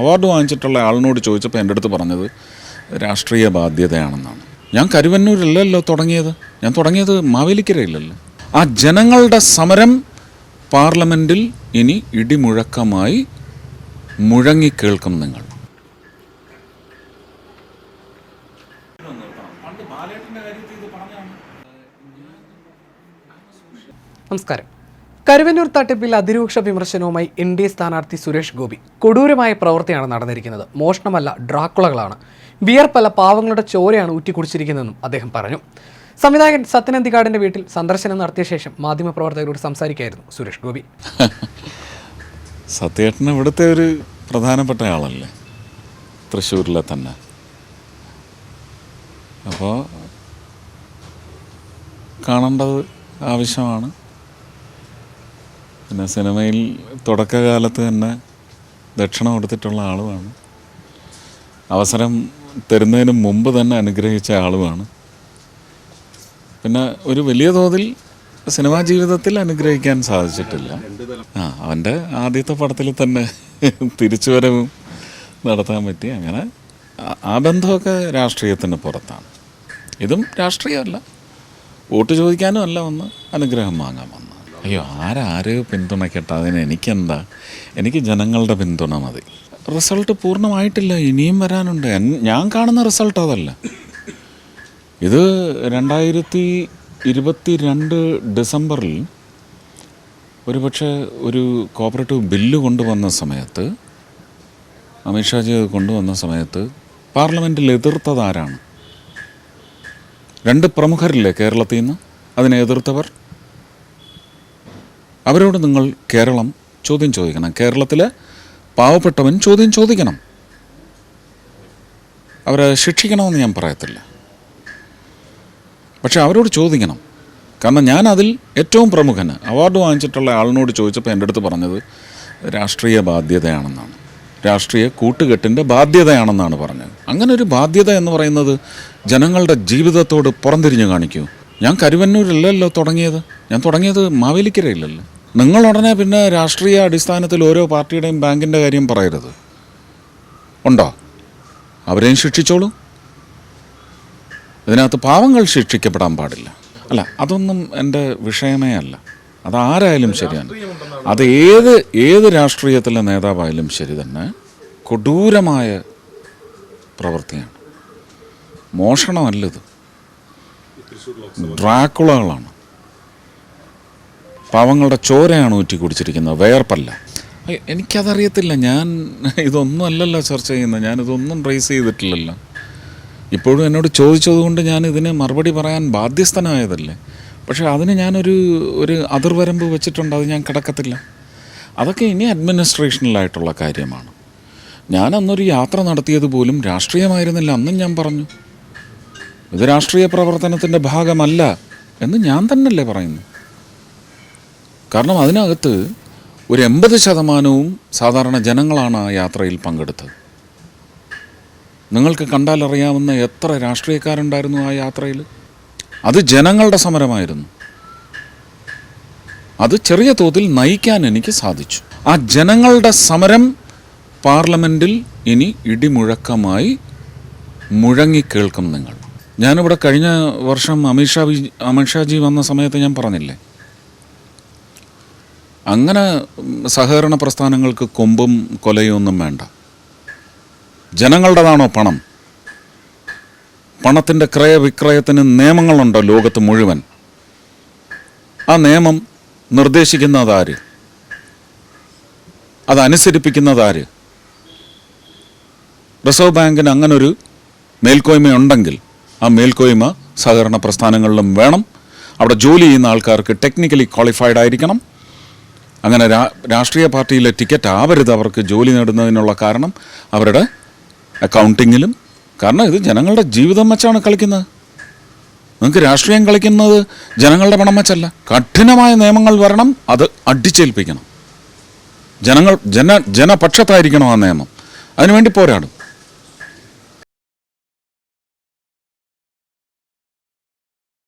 Award വാങ്ങിച്ചിട്ടുള്ള ആളിനോട് ചോദിച്ചപ്പോൾ എന്റെ അടുത്ത് പറഞ്ഞത് രാഷ്ട്രീയ ബാധ്യതയാണെന്നാണ്. ഞാൻ കരുവന്നൂരല്ലല്ലോ തുടങ്ങിയത്? ഞാൻ തുടങ്ങിയത് മാവേലിക്കരയില്ലല്ലോ ആ ജനങ്ങളുടെ സമരം പാർലമെന്റിൽ ഇനി ഇടിമുഴക്കമായി മുഴങ്ങിക്കേൾക്കും നിങ്ങൾ. നമസ്കാരം. കരുവന്നൂർ തട്ടിപ്പിൽ അതിരൂക്ഷ വിമർശനവുമായി എൻ ഡി എ സ്ഥാനാർത്ഥി സുരേഷ് ഗോപി. കൊടൂരമായ പ്രവൃത്തിയാണ് നടന്നിരിക്കുന്നത്. മോഷണമല്ല ഡ്രാക്കുളകളാണ്. വിയർപ്പല്ല പാവങ്ങളുടെ ചോരയാണ് ഊറ്റിക്കുടിച്ചിരിക്കുന്നതെന്നും അദ്ദേഹം പറഞ്ഞു. സംവിധായകൻ സത്യനന്ദികാടിന്റെ വീട്ടിൽ സന്ദർശനം നടത്തിയ ശേഷം മാധ്യമപ്രവർത്തകരോട് സംസാരിക്കുകയായിരുന്നു സുരേഷ് ഗോപി. സത്യേട്ടൻ ഇവിടുത്തെ ഒരു പ്രധാനപ്പെട്ട ആളല്ലേ? തൃശ്ശൂരിലെ തന്നെ. അപ്പോൾ കാണേണ്ടത് ആവശ്യമാണ്. പിന്നെ സിനിമയിൽ തുടക്കകാലത്ത് തന്നെ ദക്ഷിണം കൊടുത്തിട്ടുള്ള ആളുമാണ്. അവസരം തരുന്നതിന് മുമ്പ് തന്നെ അനുഗ്രഹിച്ച ആളുമാണ്. പിന്നെ ഒരു വലിയ തോതിൽ സിനിമാ ജീവിതത്തിൽ അനുഗ്രഹിക്കാൻ സാധിച്ചിട്ടില്ല. ആ അവന്റെ ആദ്യത്തെ പടത്തിൽ തന്നെ തിരിച്ചുവരവും നടത്താൻ പറ്റി. അങ്ങനെ ആ- ബന്ധമൊക്കെ രാഷ്ട്രീയത്തിന് പുറത്താണ്. ഇതും രാഷ്ട്രീയമല്ല. വോട്ട് ചോദിക്കാനും അല്ല വന്ന് അനുഗ്രഹം വാങ്ങാൻ വന്നു അയ്യോ ആരാര് പിന്തുണയ്ക്കട്ടെ അതിന് എനിക്കെന്താ? എനിക്ക് ജനങ്ങളുടെ പിന്തുണ മതി. റിസൾട്ട് പൂർണമായിട്ടില്ല ഇനിയും വരാനുണ്ട്. ഞാൻ കാണുന്ന റിസൾട്ട് അതല്ല. ഇത് രണ്ടായിരത്തി ഇരുപത്തി രണ്ട് ഡിസംബറിൽ ഒരുപക്ഷെ ഒരു കോപ്പറേറ്റീവ് ബില്ല് കൊണ്ടുവന്ന സമയത്ത് അമിത്ഷാജി അത് കൊണ്ടുവന്ന സമയത്ത് പാർലമെന്റിൽ എതിർത്തതാരാണ്? രണ്ട് പ്രമുഖരില്ലേ കേരളത്തിൽ നിന്ന്? അതിനെ എതിർത്തവർ? അവരോട് നിങ്ങൾ കേരളം ചോദ്യം ചോദിക്കണം. കേരളത്തിലെ പാവപ്പെട്ടവൻ ചോദ്യം ചോദിക്കണം. അവരെ ശിക്ഷിക്കണമെന്ന് ഞാൻ പറയത്തില്ല. പക്ഷെ അവരോട് ചോദിക്കണം. കാരണം ഞാൻ അതിൽ ഏറ്റവും പ്രമുഖന് അവാർഡ് വാങ്ങിച്ചിട്ടുള്ള ആളിനോട് ചോദിച്ചപ്പോൾ എന്റെ അടുത്ത് പറഞ്ഞത് രാഷ്ട്രീയ ബാധ്യതയാണെന്നാണ്. രാഷ്ട്രീയ കൂട്ടുകെട്ടിന്റെ ബാധ്യതയാണെന്നാണ് പറഞ്ഞത്. അങ്ങനെ ഒരു ബാധ്യത എന്ന് പറയുന്നത് ജനങ്ങളുടെ ജീവിതത്തോട് പുറംതിരിഞ്ഞ് കാണിക്കൂ. ഞാൻ കരുവന്നൂരില്ലല്ലോ തുടങ്ങിയത്? ഞാൻ തുടങ്ങിയത് മാവേലിക്കരയില്ലല്ലോ നിങ്ങൾ ഉടനെ പിന്നെ രാഷ്ട്രീയ അടിസ്ഥാനത്തിൽ ഓരോ പാർട്ടിയുടെയും ബാങ്കിന്റെ കാര്യം പറയരുത്. ഉണ്ടോ? അവരെയും ശിക്ഷിച്ചോളൂ. ഇതിനകത്ത് പാവങ്ങൾ ശിക്ഷിക്കപ്പെടാൻ പാടില്ല. അല്ല അതൊന്നും എന്റെ വിഷയമേ അല്ല. അതാരായാലും ശരിയാണ്. അത് ഏത് ഏത് രാഷ്ട്രീയത്തിലെ നേതാവായാലും ശരി തന്നെ കൊടൂരമായ പ്രവൃത്തിയാണ്. മോഷണമല്ലത്. ഡ്രാക്കുളകളാണ്. പാവങ്ങളുടെ ചോരയാണ് ഊറ്റി കുടിച്ചിരിക്കുന്നത്. വേർപ്പല്ല. എനിക്കതറിയത്തില്ല. ഞാൻ ഇതൊന്നും അല്ലല്ലോ ചർച്ച ചെയ്യുന്നത്. ഞാനിതൊന്നും റേസ് ചെയ്തിട്ടില്ലല്ലോ. ഇപ്പോഴും എന്നോട് ചോദിച്ചതുകൊണ്ട് ഞാൻ ഇതിന് മറുപടി പറയാൻ ബാധ്യസ്ഥനായതല്ലേ. പക്ഷേ അതിന് ഞാനൊരു ഒരു അതിർവരമ്പ് വെച്ചിട്ടുണ്ട്. അത് ഞാൻ കിടക്കത്തില്ല. അതൊക്കെ ഇനി അഡ്മിനിസ്ട്രേഷനിലായിട്ടുള്ള കാര്യമാണ്. ഞാൻ അന്നൊരു യാത്ര നടത്തിയത് പോലും രാഷ്ട്രീയമായിരുന്നില്ല. അന്നും ഞാൻ പറഞ്ഞു. ഇത് രാഷ്ട്രീയ പ്രവർത്തനത്തിന്റെ ഭാഗമല്ല എന്ന് ഞാൻ തന്നെയല്ലേ പറയുന്നു കാരണം അതിനകത്ത് ഒരു എൺപത് ശതമാനവും സാധാരണ ജനങ്ങളാണ് ആ യാത്രയിൽ പങ്കെടുത്തത്. നിങ്ങൾക്ക് കണ്ടാൽ അറിയാവുന്ന എത്ര രാഷ്ട്രീയക്കാരുണ്ടായിരുന്നു ആ യാത്രയിൽ? അത് ജനങ്ങളുടെ സമരമായിരുന്നു. അത് ചെറിയ തോതിൽ നയിക്കാൻ എനിക്ക് സാധിച്ചു. ആ ജനങ്ങളുടെ സമരം പാർലമെന്റിൽ ഇനി ഇടിമുഴക്കമായി മുഴങ്ങിക്കേൾക്കും നിങ്ങൾ. ഞാനിവിടെ കഴിഞ്ഞ വർഷം അമിത്ഷാ അമിത്ഷാജി വന്ന സമയത്ത് ഞാൻ പറഞ്ഞില്ലേ? അങ്ങനെ സഹകരണ പ്രസ്ഥാനങ്ങൾക്ക് കൊമ്പും കൊലയും ഒന്നും വേണ്ട. ജനങ്ങളുടേതാണോ പണം? പണത്തിന്റെ ക്രയവിക്രയത്തിന് നിയമങ്ങളുണ്ടോ ലോകത്ത് മുഴുവൻ? ആ നിയമം നിർദ്ദേശിക്കുന്നതാര് അതനുസരിപ്പിക്കുന്നതാര് റിസർവ് ബാങ്കിന് അങ്ങനൊരു മേൽക്കോയ്മയുണ്ടെങ്കിൽ ആ മേൽക്കോയ്മ സഹകരണ പ്രസ്ഥാനങ്ങളിലും വേണം. അവിടെ ജോലി ചെയ്യുന്ന ആൾക്കാർക്ക് ടെക്നിക്കലി ക്വാളിഫൈഡ് ആയിരിക്കണം. അങ്ങനെ രാഷ്ട്രീയ പാർട്ടിയിലെ ടിക്കറ്റ് ആവരുത് അവർക്ക് ജോലി നേടുന്നതിനുള്ള കാരണം അവരുടെ അക്കൗണ്ടിങ്ങിലും. കാരണം ഇത് ജനങ്ങളുടെ ജീവിതം വെച്ചാണ് കളിക്കുന്നത്. നിങ്ങൾക്ക് രാഷ്ട്രീയം കളിക്കുന്നത് ജനങ്ങളുടെ പണം വെച്ചല്ല. കഠിനമായ നിയമങ്ങൾ വരണം അത് അടിച്ചേൽപ്പിക്കണം. ജനങ്ങൾ ജന ജനപക്ഷത്തായിരിക്കണം ആ നിയമം. അതിനുവേണ്ടി പോരാടും.